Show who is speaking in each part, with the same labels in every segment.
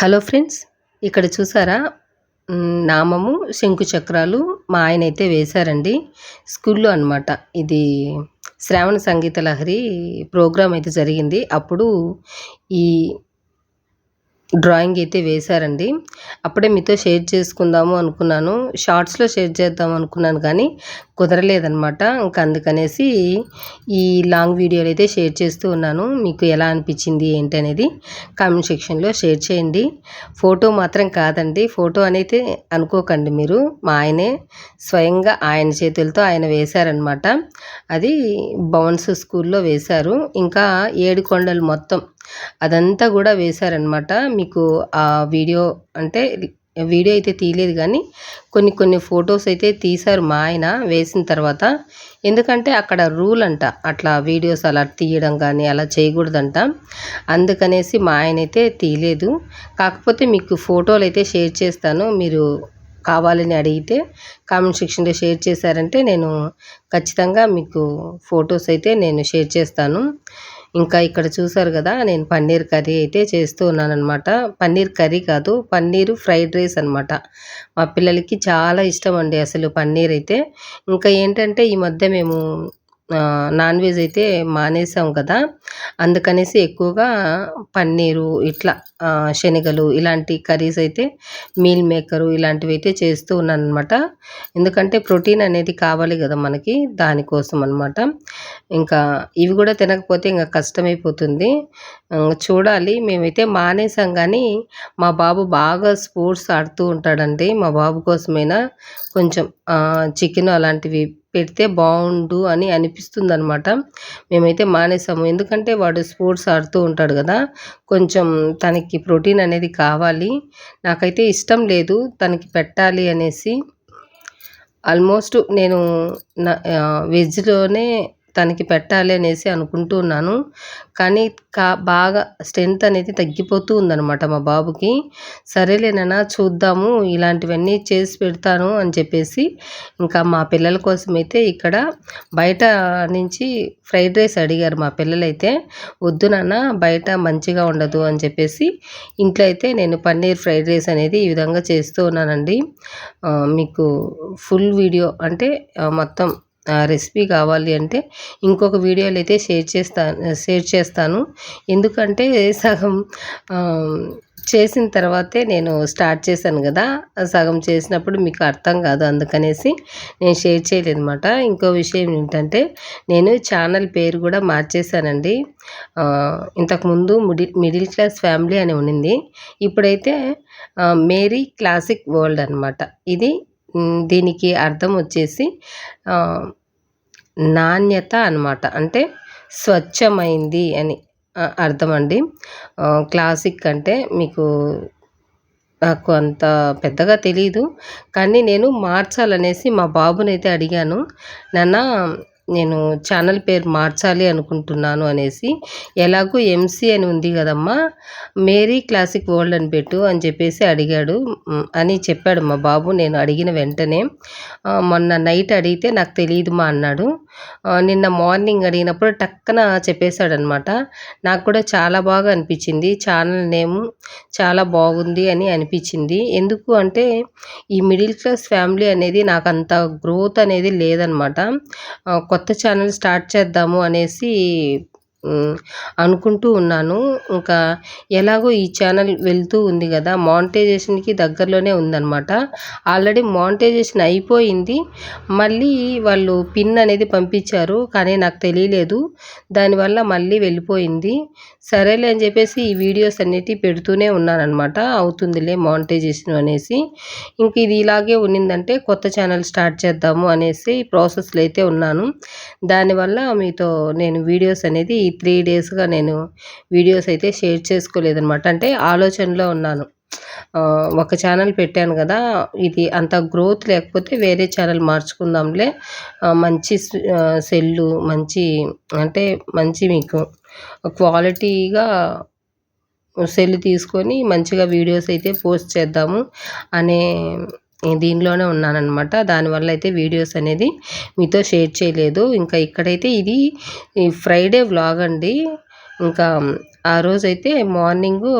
Speaker 1: Hello friends ఇక్కడ చూసారా? నామము శంకు చక్రాలు మా ఆయన అయితే వేశారండి. స్కూల్లో అన్నమాట. ఇది శ్రావణ సంగీత లహరి ప్రోగ్రాం అయితే జరిగింది. అప్పుడు ఈ డ్రాయింగ్ అయితే వేశారండి. అప్పుడే మీతో షేర్ చేసుకుందాము అనుకున్నాను. షార్ట్స్లో షేర్ చేద్దాం అనుకున్నాను కానీ కుదరలేదనమాట ఇంకా అందుకనేసి ఈ లాంగ్ వీడియోలు అయితే షేర్ చేస్తూ ఉన్నాను. మీకు ఎలా అనిపించింది ఏంటి అనేది కామెంట్ సెక్షన్లో షేర్ చేయండి. ఫోటో మాత్రం కాదండి. ఫోటో అనేది అనుకోకండి మీరు. మా ఆయనే స్వయంగా ఆయన చేతులతో ఆయన వేశారనమాట అది బౌన్స్ స్కూల్లో వేశారు. ఇంకా ఏడు కొండలు మొత్తం అదంతా కూడా వేశారనమాట మీకు ఆ వీడియో అంటే వీడియో అయితే తీయలేదు కానీ కొన్ని కొన్ని ఫొటోస్ అయితే తీశారు మా ఆయన వేసిన తర్వాత. ఎందుకంటే అక్కడ రూల్ అంట అట్లా వీడియోస్ అలా తీయడం కానీ అలా చేయకూడదంట. అందుకనేసి మా ఆయన అయితే తీయలేదు. కాకపోతే మీకు ఫోటోలు అయితే షేర్ చేస్తాను. మీరు కావాలని అడిగితే కామెంట్ సెక్షన్లో షేర్ చేశారంటే నేను ఖచ్చితంగా మీకు ఫొటోస్ అయితే నేను షేర్ చేస్తాను. ఇంకా ఇక్కడ చూసారు కదా నేను పన్నీర్ కర్రీ అయితే చేస్తూ ఉన్నానమాట పన్నీర్ కర్రీ కాదు పన్నీరు ఫ్రైడ్ రైస్ అనమాట మా పిల్లలకి చాలా ఇష్టం అండి అసలు పన్నీర్ అయితే. ఇంకా ఏంటంటే ఈ మధ్య మేము నాన్ వెజ్ అయితే మానేసాం కదా. అందుకనేసి ఎక్కువగా పన్నీరు ఇట్లా శనగలు ఇలాంటి కర్రీస్ అయితే మీల్ మేకరు ఇలాంటివి అయితే చేస్తూ ఉన్నాను అనమాట ఎందుకంటే ప్రోటీన్ అనేది కావాలి కదా మనకి దానికోసం అనమాట ఇంకా ఇవి కూడా తినకపోతే ఇంకా కష్టమైపోతుంది. చూడాలి. మేమైతే మానేసాం కానీ మా బాబు బాగా స్పోర్ట్స్ ఆడుతూ ఉంటాడండి. మా బాబు కోసమైనా కొంచెం చికెన్ అలాంటివి పెడితే బాగుండు అని అనిపిస్తుంది అనమాట మేమైతే మానేసాము. ఎందుకంటే వాడు స్పోర్ట్స్ ఆడుతూ ఉంటాడు కదా కొంచెం తనకి ప్రోటీన్ అనేది కావాలి. నాకైతే ఇష్టం లేదు తనకి పెట్టాలి అనేసి. ఆల్మోస్ట్ నేను నా వెజ్లోనే తనకి పెట్టాలి అనేసి అనుకుంటూ ఉన్నాను. కానీ కా బాగా స్ట్రెంత్ అనేది తగ్గిపోతూ ఉందన్నమాట మా బాబుకి. సరేలేనన్నా చూద్దాము ఇలాంటివన్నీ చేసి పెడతాను అని చెప్పేసి ఇంకా మా పిల్లల కోసం అయితే ఇక్కడ బయట నుంచి ఫ్రైడ్ రైస్ అడిగారు మా పిల్లలైతే. వద్దు నాన్న బయట మంచిగా ఉండదు అని చెప్పేసి ఇంట్లో అయితే నేను పన్నీర్ ఫ్రైడ్ రైస్ అనేది ఈ విధంగా చేస్తూ ఉన్నానండి. మీకు ఫుల్ వీడియో అంటే మొత్తం రెసిపీ కావాలి అంటే ఇంకొక వీడియోలు అయితే షేర్ చేస్తాను షేర్ చేస్తాను. ఎందుకంటే సగం చేసిన తర్వాతే నేను స్టార్ట్ చేశాను కదా. సగం చేసినప్పుడు మీకు అర్థం కాదు అందుకనేసి నేను షేర్ చేయలేదన్నమాట. ఇంకో విషయం ఏంటంటే నేను ఛానల్ పేరు కూడా మార్చేశానండి. ఇంతకుముందు మిడిల్ మిడిల్ క్లాస్ ఫ్యామిలీ అని ఉండింది ఇప్పుడైతే మేరీ క్లాసిక్ వరల్డ్ అనమాట ఇది దీనికి అర్థం వచ్చేసి నాణ్యత అన్నమాట. అంటే స్వచ్ఛమైంది అని అర్థమండి. అర్థం అండి క్లాసిక్ అంటే మీకు నాకు అంత పెద్దగా తెలియదు కానీ నేను మార్చాలనేసి మా బాబునైతే అడిగాను. నాన్న నేను ఛానల్ పేరు మార్చాలి అనుకుంటున్నాను అనేసి. ఎలాగో ఎంసీ అని ఉంది కదమ్మా మేరీ క్లాసిక్ వరల్డ్ అని పెట్టు అని చెప్పేసి అడిగాడు. అని చెప్పాడు మా బాబు. నేను అడిగిన వెంటనే మొన్న నైట్ అడిగితే నాకు తెలియదు మా అన్నాడు. నిన్న మార్నింగ్ అడిగినప్పుడు టక్కన చెప్పేశాడనమాట. నాకు కూడా చాలా బాగా అనిపించింది. ఛానల్ నేమ్ చాలా బాగుంది అని అనిపించింది. ఎందుకు అంటే ఈ మిడిల్ క్లాస్ ఫ్యామిలీ అనేది నాకు అంత గ్రోత్ అనేది లేదనమాట. కొత్త ఛానల్ స్టార్ట్ చేద్దాము అనేసి అనుకుంటూ ఉన్నాను. ఇంకా ఎలాగో ఈ ఛానల్ వెళ్తూ ఉంది కదా మానిటైజేషన్కి దగ్గరలోనే ఉందన్నమాట. ఆల్రెడీ మానిటైజేషన్ అయిపోయింది. మళ్ళీ వాళ్ళు పిన్ అనేది పంపించారు కానీ నాకు తెలియలేదు. దానివల్ల మళ్ళీ వెళ్ళిపోయింది. సరేలే అని చెప్పేసి ఈ వీడియోస్ అన్నిటి పెడుతూనే ఉన్నానన్నమాట. అవుతుందిలే మానిటైజేషన్ అనేసి. ఇంక ఇది ఇలాగే ఉన్నిందంటే కొత్త ఛానల్ స్టార్ట్ చేద్దాము అనేసి ప్రాసెస్లో అయితే ఉన్నాను. దానివల్ల మీతో నేను వీడియోస్ అనేది త్రీ డేస్గా నేను వీడియోస్ అయితే షేర్ చేసుకోలేదనమాట అంటే ఆలోచనలో ఉన్నాను. ఒక ఛానల్ పెట్టాను కదా ఇది అంత గ్రోత్ లేకపోతే వేరే ఛానల్ మార్చుకుందాంలే. మంచి సెల్లు మంచి అంటే మంచి మీకు క్వాలిటీగా సెల్ తీసుకొని మంచిగా వీడియోస్ అయితే పోస్ట్ చేద్దాము అనే దీనిలోనే ఉన్నానన్నమాట. దానివల్ల అయితే వీడియోస్ అనేది మీతో షేర్ చేయలేదు. ఇంకా ఇక్కడైతే ఇది ఫ్రైడే వ్లాగ్ అండి. ఇంకా ఆ రోజైతే మార్నింగు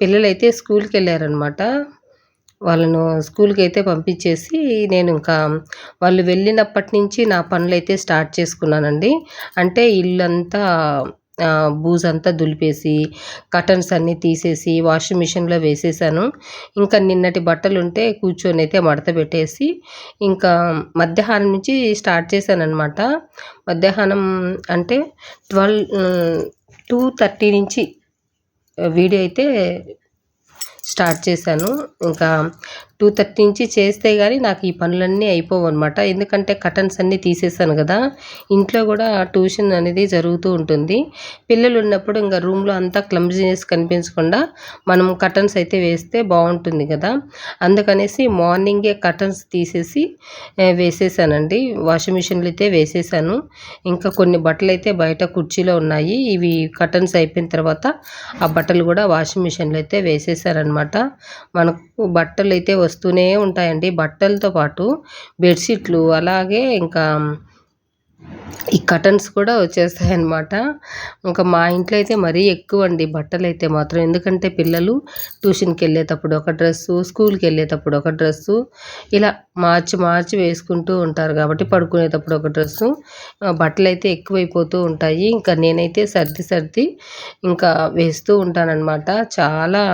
Speaker 1: పిల్లలైతే స్కూల్కి వెళ్ళారనమాట వాళ్ళను స్కూల్కి అయితే పంపించేసి నేను ఇంకా వాళ్ళు వెళ్ళినప్పటి నుంచి నా పనులైతే స్టార్ట్ చేసుకున్నానండి. అంటే ఇల్లంతా బూజంతా దులిపేసి కటన్స్ అన్నీ తీసేసి వాషింగ్ మిషన్లో వేసేసాను. ఇంకా నిన్నటి బట్టలు ఉంటే కూర్చొని అయితే మడత పెట్టేసి ఇంకా మధ్యాహ్నం నుంచి స్టార్ట్ చేశాను అనమాట మధ్యాహ్నం అంటే ట్వెల్వ్ టూ థర్టీ నుంచి వీడియో అయితే స్టార్ట్ చేశాను. ఇంకా టూ థర్టీ నుంచి చేస్తే కానీ నాకు ఈ పనులన్నీ అయిపోవు అనమాట ఎందుకంటే కటన్స్ అన్నీ తీసేసాను కదా. ఇంట్లో కూడా ట్యూషన్ అనేది జరుగుతూ ఉంటుంది. పిల్లలు ఉన్నప్పుడు ఇంకా రూమ్లో అంతా క్లమ్జీనెస్ కనిపించకుండా మనం కటన్స్ అయితే వేస్తే బాగుంటుంది కదా. అందుకనేసి మార్నింగే కటన్స్ తీసేసి వేసేసానండి. వాషింగ్ మిషన్లో అయితే వేసేసాను. ఇంకా కొన్ని బట్టలు అయితే బయట కుర్చీలో ఉన్నాయి. ఇవి కటన్స్ అయిపోయిన తర్వాత ఆ బట్టలు కూడా వాషింగ్ మిషన్లో అయితే వేసేసారనమాట మనకు బట్టలు అయితే వస్తూనే ఉంటాయండి. బట్టలతో పాటు బెడ్షీట్లు అలాగే ఇంకా ఈ కటన్స్ కూడా వచ్చేస్తాయి అన్నమాట ఇంకా మా ఇంట్లో అయితే మరీ ఎక్కువ అండి బట్టలు అయితే మాత్రం. ఎందుకంటే పిల్లలు ట్యూషన్కి వెళ్ళేటప్పుడు ఒక డ్రెస్సు స్కూల్కి వెళ్ళేటప్పుడు ఒక డ్రెస్సు ఇలా మార్చి మార్చి వేసుకుంటూ ఉంటారు కాబట్టి పడుకునేటప్పుడు ఒక డ్రెస్సు. బట్టలు అయితే ఎక్కువైపోతూ ఉంటాయి. ఇంకా నేనైతే సర్ది సర్ది ఇంకా వేస్తూ ఉంటానన్నమాట. చాలా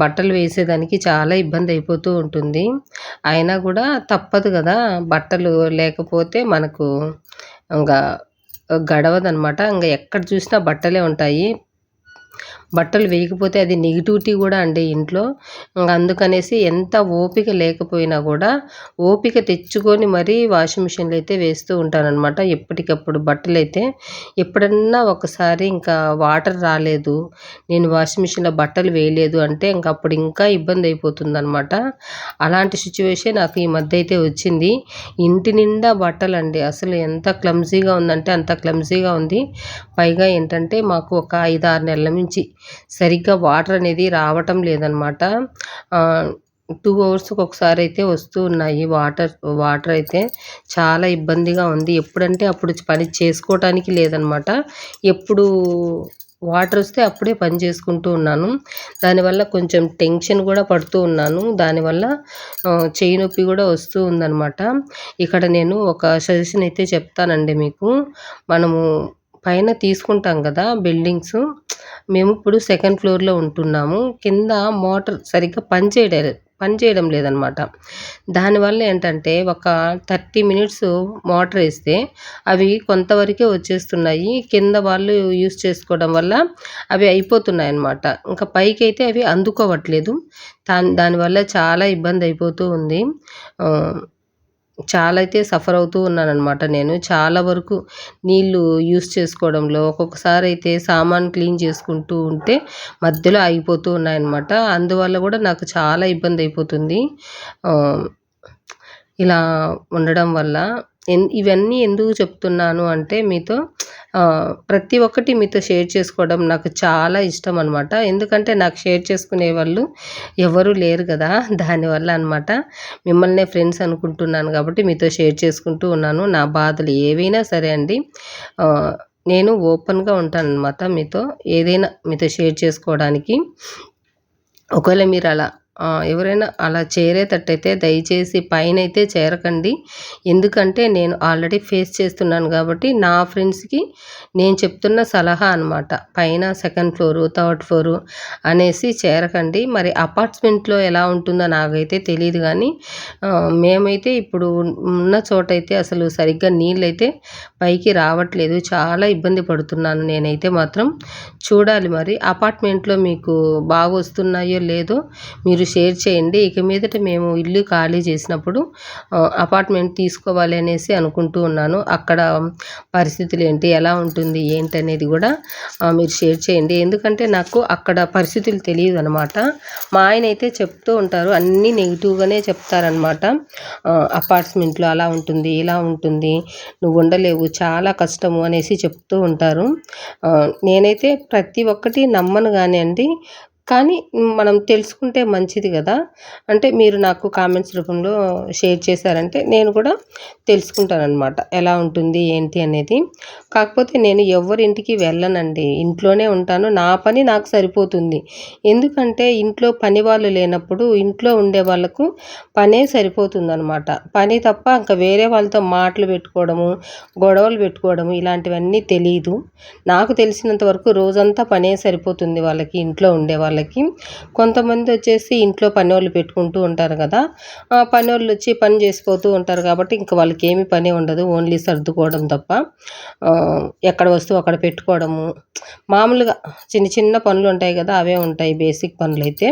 Speaker 1: బట్టలు వేసేదానికి చాలా ఇబ్బంది అయిపోతూ ఉంటుంది. అయినా కూడా తప్పదు కదా బట్టలు లేకపోతే మనకు ఇంకా గడవదనమాట ఇంకా ఎక్కడ చూసినా బట్టలే ఉంటాయి. బట్టలు వేయకపోతే అది నెగిటివిటీ కూడా అండి ఇంట్లో. అందుకనేసి ఎంత ఓపిక లేకపోయినా కూడా ఓపిక తెచ్చుకొని మరీ వాషింగ్ మిషన్లో అయితే వేస్తూ ఉంటానన్నమాట. ఎప్పటికప్పుడు బట్టలు అయితే ఎప్పుడన్నా ఒకసారి ఇంకా వాటర్ రాలేదు నేను వాషింగ్ మిషన్లో బట్టలు వేయలేదు అంటే ఇంకా అప్పుడు ఇంకా ఇబ్బంది అయిపోతుందన్నమాట. అలాంటి సిచ్యువేషన్ నాకు ఈ మధ్య అయితే వచ్చింది. ఇంటి నిండా బట్టలు అండి అసలు ఎంత క్లమ్జీగా ఉందంటే అంత క్లమ్జీగా ఉంది. పైగా ఏంటంటే మాకు ఒక ఐదు ఆరు నెలల నుంచి సరిగ్గా వాటర్ అనేది రావటం లేదనమాట. టూ అవర్స్కి ఒకసారి అయితే వస్తూ ఉన్నాయి వాటర్ వాటర్ అయితే. చాలా ఇబ్బందిగా ఉంది. ఎప్పుడంటే అప్పుడు పని చేసుకోవటానికి లేదనమాట. ఎప్పుడు వాటర్ వస్తే అప్పుడే పని చేసుకుంటూ ఉన్నాను. దానివల్ల కొంచెం టెన్షన్ కూడా పడుతూ ఉన్నాను. దానివల్ల చేయి నొప్పి కూడా వస్తూ ఉందనమాట. ఇక్కడ నేను ఒక సజెషన్ అయితే చెప్తానండి మీకు. మనము పైన తీసుకుంటాం కదా బిల్డింగ్స్. మేము ఇప్పుడు సెకండ్ ఫ్లోర్లో ఉంటున్నాము. కింద మోటార్ సరిగ్గా పనిచేయడం పనిచేయడం లేదనమాట. దానివల్ల ఏంటంటే ఒక థర్టీ మినిట్స్ మోటార్ వేస్తే అవి కొంతవరకే వచ్చేస్తున్నాయి. కింద వాళ్ళు యూస్ చేసుకోవడం వల్ల అవి అయిపోతున్నాయి అన్నమాట ఇంకా పైకి అయితే అవి అందుకోవట్లేదు. దాని దానివల్ల చాలా ఇబ్బంది అయిపోతూ ఉంది. చాలా అయితే సఫర్ అవుతూ ఉన్నానన్నమాట నేను. చాలా వరకు నీళ్ళు యూస్ చేసుకోవడంలో ఒక్కొక్కసారి అయితే సామాన్ క్లీన్ చేసుకుంటూ ఉంటే మధ్యలో ఆగిపోతూ ఉన్నాయన్నమాట. అందువల్ల కూడా నాకు చాలా ఇబ్బంది అయిపోతుంది. ఇలా ఉండడం వల్ల ఇవన్నీ ఎందుకు చెప్తున్నాను అంటే మీతో ప్రతి ఒక్కటి మీతో షేర్ చేసుకోవడం నాకు చాలా ఇష్టం అనమాట ఎందుకంటే నాకు షేర్ చేసుకునే వాళ్ళు ఎవరు లేరు కదా దానివల్ల అనమాట మిమ్మల్నే ఫ్రెండ్స్ అనుకుంటున్నాను కాబట్టి మీతో షేర్ చేసుకుంటూ ఉన్నాను. నా బాధలు ఏవైనా సరే అండి నేను ఓపెన్గా ఉంటాను అనమాట మీతో. ఏదైనా మీతో షేర్ చేసుకోవడానికి. ఒకవేళ మీరు అలా ఎవరైనా అలా చేరేటట్టయితే దయచేసి పైన అయితే చేరకండి. ఎందుకంటే నేను ఆల్రెడీ ఫేస్ చేస్తున్నాను కాబట్టి నా ఫ్రెండ్స్కి నేను చెప్తున్న సలహా అనమాట పైన సెకండ్ ఫ్లోరు థర్డ్ ఫ్లోరు అనేసి చేరకండి. మరి అపార్ట్మెంట్లో ఎలా ఉంటుందో నాకైతే తెలియదు కానీ మేమైతే ఇప్పుడు ఉన్న చోట అయితే అసలు సరిగ్గా నీళ్ళు అయితే పైకి రావట్లేదు. చాలా ఇబ్బంది పడుతున్నాను నేనైతే మాత్రం. చూడాలి మరి అపార్ట్మెంట్లో మీకు బాగా వస్తున్నాయో లేదో మీరు షేర్ చేయండి. ఇక మీదట మేము ఇల్లు ఖాళీ చేసినప్పుడు అపార్ట్మెంట్ తీసుకోవాలి అనేసి అనుకుంటూ ఉన్నాను. అక్కడ పరిస్థితులు ఏంటి ఎలా ఉంటుంది ఏంటి అనేది కూడా మీరు షేర్ చేయండి. ఎందుకంటే నాకు అక్కడ పరిస్థితులు తెలియదు అనమాట మా ఆయన అయితే చెప్తూ ఉంటారు అన్నీ నెగిటివ్గానే చెప్తారనమాట అపార్ట్మెంట్లో అలా ఉంటుంది ఇలా ఉంటుంది నువ్వు ఉండలేవు చాలా కష్టము అనేసి చెప్తూ ఉంటారు. నేనైతే ప్రతి ఒక్కటి నమ్మను కానీ అండి కానీ మనం తెలుసుకుంటే మంచిది కదా. అంటే మీరు నాకు కామెంట్స్ రూపంలో షేర్ చేశారంటే నేను కూడా తెలుసుకుంటానమాట ఎలా ఉంటుంది ఏంటి అనేది. కాకపోతే నేను ఎవరింటికి వెళ్ళనండి. ఇంట్లోనే ఉంటాను. నా పని నాకు సరిపోతుంది. ఎందుకంటే ఇంట్లో పని వాళ్ళు లేనప్పుడు ఇంట్లో ఉండే వాళ్ళకు పనే సరిపోతుంది అనమాట పని తప్ప ఇంకా వేరే వాళ్ళతో మాటలు పెట్టుకోవడము గొడవలు పెట్టుకోవడము ఇలాంటివన్నీ తెలియదు నాకు తెలిసినంత వరకు రోజంతా పనే సరిపోతుంది వాళ్ళకి ఇంట్లో ఉండే వాళ్ళకి. వాళ్ళకి. కొంతమంది వచ్చేసి ఇంట్లో పని వాళ్ళు పెట్టుకుంటూ ఉంటారు కదా. ఆ పని వాళ్ళు వచ్చి పని చేసిపోతూ ఉంటారు కాబట్టి ఇంకా వాళ్ళకి ఏమి పని ఉండదు. ఓన్లీ సర్దుకోవడం తప్ప. ఎక్కడ వస్తువు అక్కడ పెట్టుకోవడము. మామూలుగా చిన్న చిన్న పనులు ఉంటాయి కదా అవే ఉంటాయి బేసిక్ పనులు అయితే.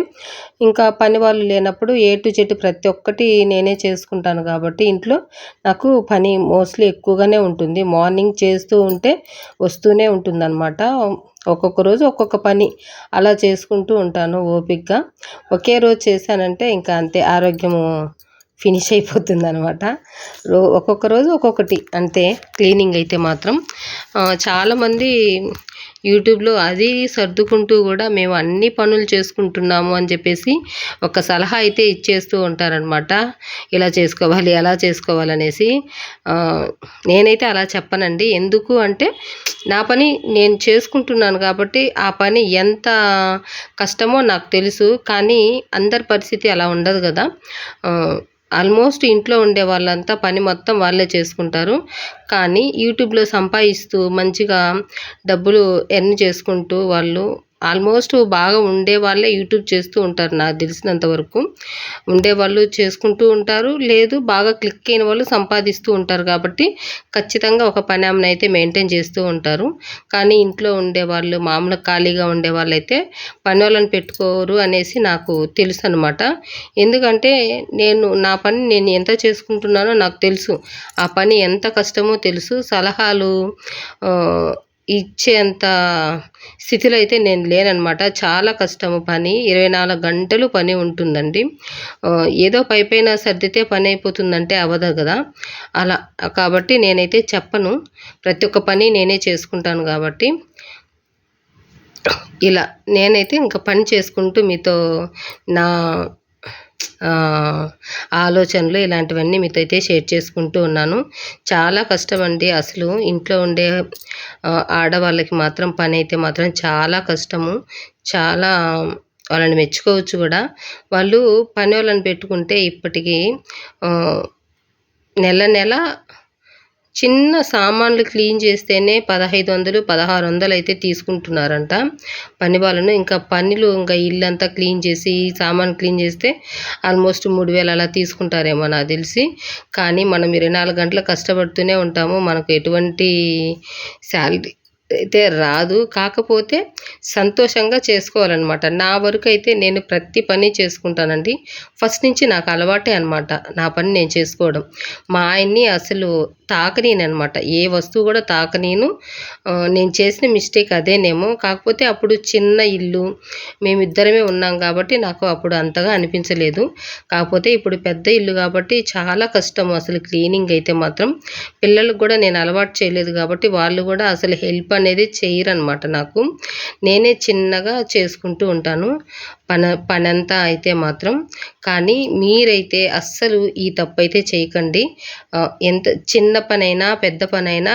Speaker 1: ఇంకా పని వాళ్ళు లేనప్పుడు ఏ టు చెట్టు ప్రతి ఒక్కటి నేనే చేసుకుంటాను కాబట్టి ఇంట్లో నాకు పని మోస్ట్లీ ఎక్కువగానే ఉంటుంది. మార్నింగ్ చేస్తూ ఉంటే వస్తూనే ఉంటుందన్నమాట. ఒక్కొక్క రోజు ఒక్కొక్క పని అలా చేసుకుంటూ ఉంటాను ఓపిక్గా ఒకే రోజు చేశానంటే ఇంకా అంతే ఆరోగ్యము ఫినిష్ అయిపోతుంది అనమాట రో ఒక్కొక్క రోజు ఒక్కొక్కటి అంతే క్లీనింగ్ అయితే మాత్రం. చాలామంది యూట్యూబ్లో అది సర్దుకుంటూ కూడా మేము అన్ని పనులు చేసుకుంటున్నాము అని చెప్పేసి ఒక సలహా అయితే ఇచ్చేస్తూ ఉంటారనమాట ఇలా చేసుకోవాలి అలా చేసుకోవాలనేసి. నేనైతే అలా చెప్పనండి. ఎందుకు అంటే నా పని నేను చేసుకుంటున్నాను కాబట్టి ఆ పని ఎంత కష్టమో నాకు తెలుసు. కానీ అందరి పరిస్థితి అలా ఉండదు కదా. ఆల్మోస్ట్ ఇంట్లో ఉండే వాళ్ళంతా పని మొత్తం వాళ్ళే చేసుకుంటారు. కానీ యూట్యూబ్లో సంపాదిస్తూ మంచిగా డబ్బులు ఎర్న్ చేసుకుంటూ వాళ్ళు ఆల్మోస్ట్ బాగా ఉండే వాళ్ళే యూట్యూబ్ చేస్తూ ఉంటారు నాకు తెలిసినంత వరకు. ఉండే వాళ్ళు చేసుకుంటూ ఉంటారు లేదు బాగా క్లిక్ అయిన వాళ్ళు సంపాదిస్తూ ఉంటారు కాబట్టి ఖచ్చితంగా ఒక పని ఆమెను అయితే మెయింటైన్ చేస్తూ ఉంటారు. కానీ ఇంట్లో ఉండే వాళ్ళు మామూలు ఖాళీగా ఉండే వాళ్ళు అయితే పని వాళ్ళని పెట్టుకోరు అనేసి నాకు తెలుసు అనమాట ఎందుకంటే నేను నా పని నేను ఎంత చేసుకుంటున్నానో నాకు తెలుసు. ఆ పని ఎంత కష్టమో తెలుసు. సలహాలు ఇచ్చేంత స్థితిలో అయితే నేను లేననమాట చాలా కష్టము పని. ఇరవై నాలుగు గంటలు పని ఉంటుందండి. ఏదో పై పైన సర్దితే పని అయిపోతుందంటే అవ్వదు కదా. అలా కాబట్టి నేనైతే చెప్పను. ప్రతి ఒక్క పని నేనే చేసుకుంటాను కాబట్టి. ఇలా నేనైతే ఇంకా పని చేసుకుంటూ మీతో నా ఆలోచనలు ఇలాంటివన్నీ మీతో అయితే షేర్ చేసుకుంటూ ఉన్నాను. చాలా కష్టం అండి అసలు ఇంట్లో ఉండే ఆడవాళ్ళకి మాత్రం పని అయితే మాత్రం చాలా కష్టము. చాలా వాళ్ళని మెచ్చుకోవచ్చు కూడా. వాళ్ళు పని వాళ్ళని పెట్టుకుంటే ఇప్పటికీ నెల నెల చిన్న సామాన్లు క్లీన్ చేస్తేనే పదహైదు వందలు పదహారు వందలు అయితే తీసుకుంటున్నారంట. పని వాళ్ళను ఇంకా పనులు ఇంకా ఇల్లంతా క్లీన్ చేసి సామాన్ క్లీన్ చేస్తే ఆల్మోస్ట్ మూడు వేలు అలా తీసుకుంటారేమో నాకు తెలిసి. కానీ మనం ఇరవై నాలుగు గంటలు కష్టపడుతూనే ఉంటాము. మనకు ఎటువంటి శాలరీ అయితే రాదు. కాకపోతే సంతోషంగా చేసుకోవాలన్నమాట. నా వరకు అయితే నేను ప్రతి పని చేసుకుంటానండి. ఫస్ట్ నుంచి నాకు అలవాటే అనమాట నా పని నేను చేసుకోవడం. మా ఆయన్ని అసలు తాకనీనమాట ఏ వస్తువు కూడా తాకనీను నేను చేసిన మిస్టేక్ అదేనేమో. కాకపోతే అప్పుడు చిన్న ఇల్లు మేమిద్దరమే ఉన్నాం కాబట్టి నాకు అప్పుడు అంతగా అనిపించలేదు. కాకపోతే ఇప్పుడు పెద్ద ఇల్లు కాబట్టి చాలా కష్టం. అసలు క్లీనింగ్ అయితే మాత్రం పిల్లలకు కూడా నేను అలవాటు చేయలేదు కాబట్టి వాళ్ళు కూడా అసలు హెల్ప్ అనేది చేయరనమాట నాకు. నేనే చిన్నగా చేసుకుంటూ ఉంటాను. పన పనంతా అయితే మాత్రం. కానీ మీరైతే అస్సలు ఈ తప్పు అయితే చేయకండి ఎంత చిన్న పనైనా పెద్ద పనైనా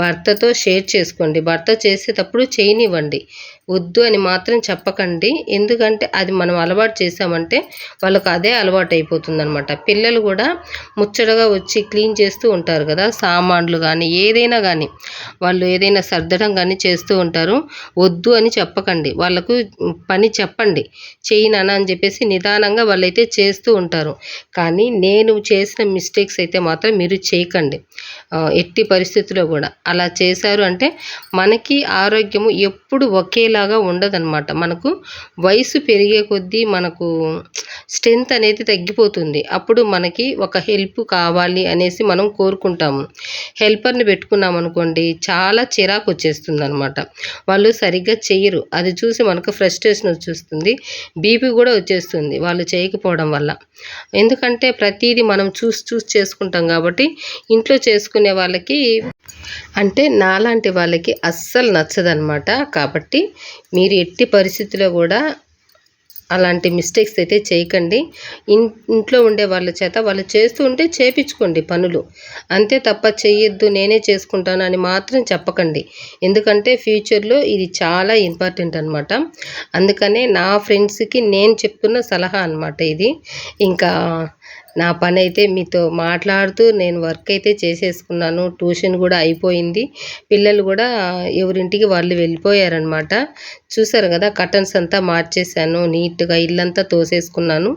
Speaker 1: భర్తతో షేర్ చేసుకోండి. భర్త చేసేటప్పుడు చేయనివ్వండి. వద్దు అని మాత్రం చెప్పకండి. ఎందుకంటే అది మనం అలవాటు చేసామంటే వాళ్ళకి అదే అలవాటు అయిపోతుంది అనమాట పిల్లలు కూడా ముచ్చటగా వచ్చి క్లీన్ చేస్తూ ఉంటారు కదా. సామాన్లు కానీ ఏదైనా కానీ వాళ్ళు ఏదైనా సర్దడం కానీ చేస్తూ ఉంటారు. వద్దు అని చెప్పకండి. వాళ్ళకు పని చెప్పండి. చెయ్యి అని చెప్పేసి నిదానంగా వాళ్ళైతే చేస్తూ ఉంటారు. కానీ నేను చేసిన మిస్టేక్స్ అయితే మాత్రం మీరు చేయకండి. ఎట్టి పరిస్థితుల్లో కూడా. అలా చేశారు అంటే మనకి ఆరోగ్యము ఎప్పుడు లాగా ఉండదన్నమాట. మనకు వయసు పెరిగే కొద్దీ మనకు స్ట్రెంత్ అనేది తగ్గిపోతుంది. అప్పుడు మనకి ఒక హెల్ప్ కావాలి అనేసి మనం కోరుకుంటాము. హెల్పర్ని పెట్టుకున్నాం అనుకోండి చాలా చిరాకు వచ్చేస్తుంది అనమాట వాళ్ళు సరిగ్గా చేయరు అది చూసి మనకు ఫ్రస్ట్రేషన్ వచ్చేస్తుంది. బీపీ కూడా వచ్చేస్తుంది వాళ్ళు చేయకపోవడం వల్ల. ఎందుకంటే ప్రతిదీ మనం చూసి చూసి చేసుకుంటాం కాబట్టి ఇంట్లో చేసుకునే వాళ్ళకి అంటే నాలాంటి వాళ్ళకి అస్సలు నచ్చదనమాట కాబట్టి మీరు ఎట్టి పరిస్థితిలో కూడా అలాంటి మిస్టేక్స్ అయితే చేయకండి. ఇంట్లో ఉండే వాళ్ళ చేత వాళ్ళు చేస్తూ ఉంటే చేపించుకోండి పనులు. అంతే తప్ప చేయొద్దు నేనే చేసుకుంటాను అని మాత్రం చెప్పకండి. ఎందుకంటే ఫ్యూచర్లో ఇది చాలా ఇంపార్టెంట్ అనమాట అందుకనే నా ఫ్రెండ్స్కి నేను చెప్తున్న సలహా అనమాట ఇది. ఇంకా నా పని అయితే మీతో మాట్లాడుతూ నేను వర్క్ అయితే చేసేసుకున్నాను. ట్యూషన్ కూడా అయిపోయింది. పిల్లలు కూడా ఎవరింటికి వాళ్ళు వెళ్ళిపోయారనమాట చూసారు కదా కటన్స్ అంతా మార్చేశాను. నీట్గా ఇల్లంతా తోసేసుకున్నాను.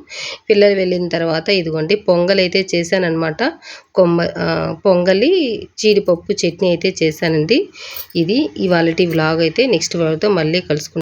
Speaker 1: పిల్లలు వెళ్ళిన తర్వాత ఇదిగోండి పొంగల్ అయితే చేశానమాట కొమ్మ పొంగలి జీడిపప్పు చట్నీ అయితే చేశానండి. ఇది ఇవాళ వ్లాగ్ అయితే నెక్స్ట్ వ్లాగ్తో మళ్ళీ కలుసుకుంటాను